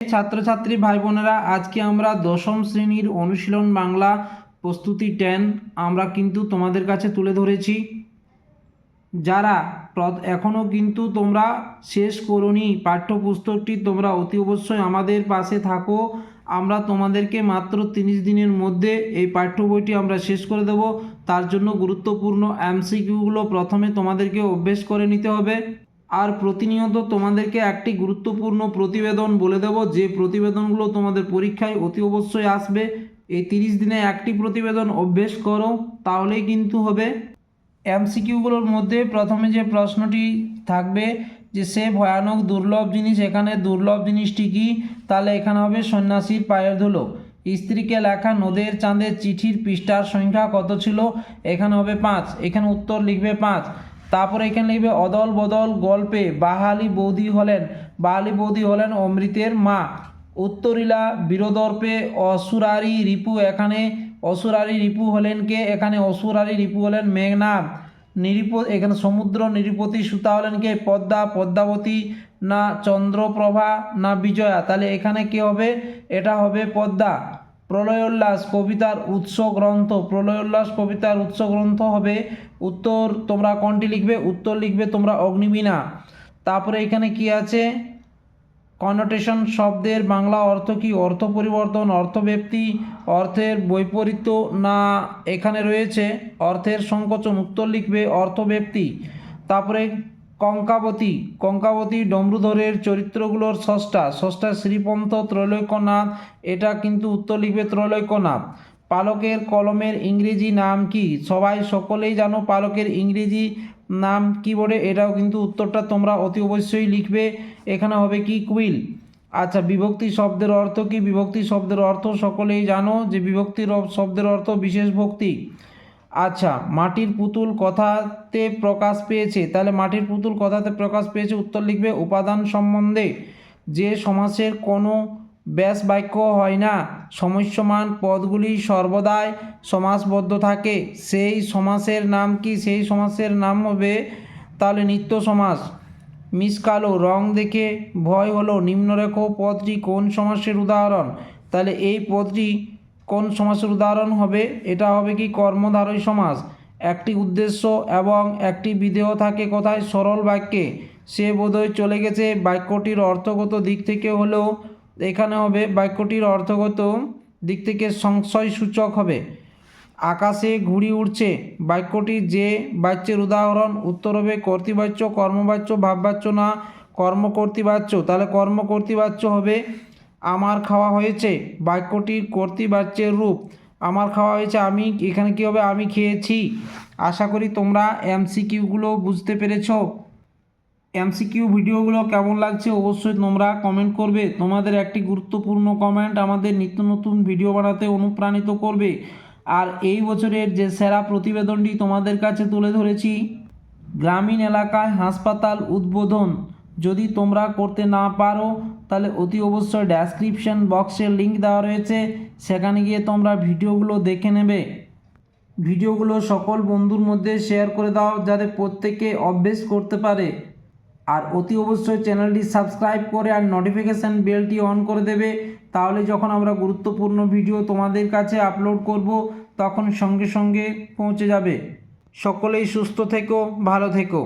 ছাত্রছাত্রী ভাই বোনেরা আজকে আমরা দশম শ্রেণির অনুশীলন বাংলা প্রস্তুতি টেন আমরা কিন্তু তোমাদের কাছে তুলে ধরেছি। যারা এখনও কিন্তু তোমরা শেষ করনি পাঠ্যপুস্তকটি, তোমরা অতি অবশ্যই আমাদের পাশে থাকো। আমরা তোমাদেরকে মাত্র তিরিশ দিনের মধ্যে এই পাঠ্য বইটি আমরা শেষ করে দেব। তার জন্য গুরুত্বপূর্ণ এমসিকিউগুলো প্রথমে তোমাদেরকে অভ্যেস করে নিতে হবে। আর প্রতিনিয়ত তোমাদেরকে একটি গুরুত্বপূর্ণ প্রতিবেদন বলে দেব। যে প্রতিবেদনগুলো তোমাদের পরীক্ষায় অতি অবশ্যই আসবে। এই তিরিশ দিনে একটি প্রতিবেদন অভ্যেস করো, তাহলেই কিন্তু হবে। এমসিকিউগুলোর মধ্যে প্রথমে যে প্রশ্নটি থাকবে যে, সে ভয়ানক দুর্লভ জিনিস এখানে, দুর্লভ জিনিসটি কি? তাহলে এখানে হবে সন্ন্যাসীর পায়ের ধুলো। স্ত্রীকে লেখা নদের চাঁদের চিঠির পৃষ্ঠার সংখ্যা কত ছিল? এখানে হবে পাঁচ। এখানে উত্তর লিখবে পাঁচ। তারপরে এখানে লিখবে, অদল বদল গল্পে বাহালি বৌদি হলেন। বাহালি বৌদি হলেন অমৃতের মা। উত্তরিলা, বীরদর্পে অসুরারি রিপু এখানে, অসুরারি রিপু হলেন কে? এখানে অসুরারি রিপু হলেন মেঘনাথ নিরিপ, এখানে সমুদ্র নিরিপতি, সুতা হলেন কে? পদ্মা, পদ্মাবতী, না চন্দ্রপ্রভা, না বিজয়া। তাহলে এখানে কে হবে? এটা হবে পদ্মা। প্রলয়োল্লাস কবিতার উৎস গ্রন্থ, প্রলয়োল্লাস কবিতার উৎস গ্রন্থ হবে উত্তর তোমরা কোনটি লিখবে? উত্তর লিখবে তোমরা অগ্নিবীণা। তারপরে এখানে কি আছে? কনোটেশন শব্দের বাংলা অর্থ কি? অর্থ পরিবর্তন অর্থব্যক্তি অর্থের বৈপরীত্য না এখানে রয়েছে। অর্থের সংকোচন, উত্তর লিখবে অর্থব্যক্তি তারপরে কঙ্কাবতী। কঙ্কাবতী ডমরুধরের চরিত্রগুলোর ষষ্ঠা। ষষ্ঠা শ্রীপন্থ ত্রৈলোক্যনাথ, এটা কিন্তু উত্তর লিখবে ত্রৈলোক্যনাথ। পালকের কলমের ইংরেজি নাম কি? সবাই সকলেই জানো পালকের ইংরেজি নাম কি বলে এটাও কিন্তু উত্তরটা তোমরা অতি অবশ্যই লিখবে। এখানে হবে কি কুইল? আচ্ছা বিভক্তি শব্দের অর্থ কি? বিভক্তি শব্দের অর্থ সকলেই জানো যে বিভক্তির শব্দের অর্থ বিশেষ ভক্তি। আচ্ছা মাটির পুতুল কথাতে প্রকাশ পেয়েছে। তাহলে মাটির পুতুল কথাতে প্রকাশ পেয়েছে, উত্তর লিখবে, উপাদান সম্বন্ধে যে সমাসের কোনো ব্যাস বাক্য হয় না, সমস্যমান পদগুলি সর্বদাই সমাসবদ্ধ থাকে। সেই সমাসের নাম কি? সেই সমাসের নাম হবে, তাহলে নিত্য সমাস। মিসকালো রং দেখে ভয় হলো। নিম্নরেখ পদটি কোন সমাসের উদাহরণ? তাহলে এই পদটি কোন সমাসের উদাহরণ হবে? এটা হবে কি কর্মধারয় সমাস একটি উদ্দেশ্য এবং একটি বিধেয় থাকে কোথায় সরল বাক্যে। সে বোধহয় চলে গেছে বাক্যটির অর্থগত দিক থেকে হলেও এখানে হবে বাক্যটির অর্থগত দিক থেকে সংশয় সূচক হবে। আকাশে ঘুড়ি উড়ছে। বাক্যটি যে বাচ্যের উদাহরণ, উত্তর হবে কর্তৃবাচ্য, কর্মবাচ্য, ভাববাচ্য না কর্মকর্তৃবাচ্য। তাহলে কর্মকর্তৃবাচ্য হবে আমার খাওয়া হয়েছে। বাক্যটির কর্তৃবাচ্যের রূপ। আমার খাওয়া হয়েছে, আমি এখানে কী হবে? আমি খেয়েছি। আশা করি তোমরা এমসিকিউগুলো বুঝতে পেরেছ। এমসিকিউ ভিডিওগুলো কেমন লাগছে অবশ্যই তোমরা কমেন্ট করবে। তোমাদের একটি গুরুত্বপূর্ণ কমেন্ট আমাদের নিত্য নতুন ভিডিও বানাতে অনুপ্রাণিত করবে। আর এই বছরের যে সেরা প্রতিবেদনটি তোমাদের কাছে তুলে ধরেছি, গ্রামীণ এলাকায় হাসপাতাল উদ্বোধন। যদি তোমরা করতে না পারো, তাহলে অতি অবশ্যই ডেসক্রিপশন বক্সে লিঙ্ক দেওয়া রয়েছে। সেখানে গিয়ে তোমরা ভিডিওগুলো দেখে নেবে। ভিডিওগুলো সকল বন্ধুর মধ্যে শেয়ার করে দাও, যাতে প্রত্যেকে অভ্যেস করতে পারে। আর অতি অবশ্যই চ্যানেলটি সাবস্ক্রাইব করে আর নোটিফিকেশান বেলটি অন করে দেবে। তাহলে যখন আমরা গুরুত্বপূর্ণ ভিডিও তোমাদের কাছে আপলোড করব, তখন সঙ্গে সঙ্গে পৌঁছে যাবে। সকলেই সুস্থ থেকো, ভালো থেকো।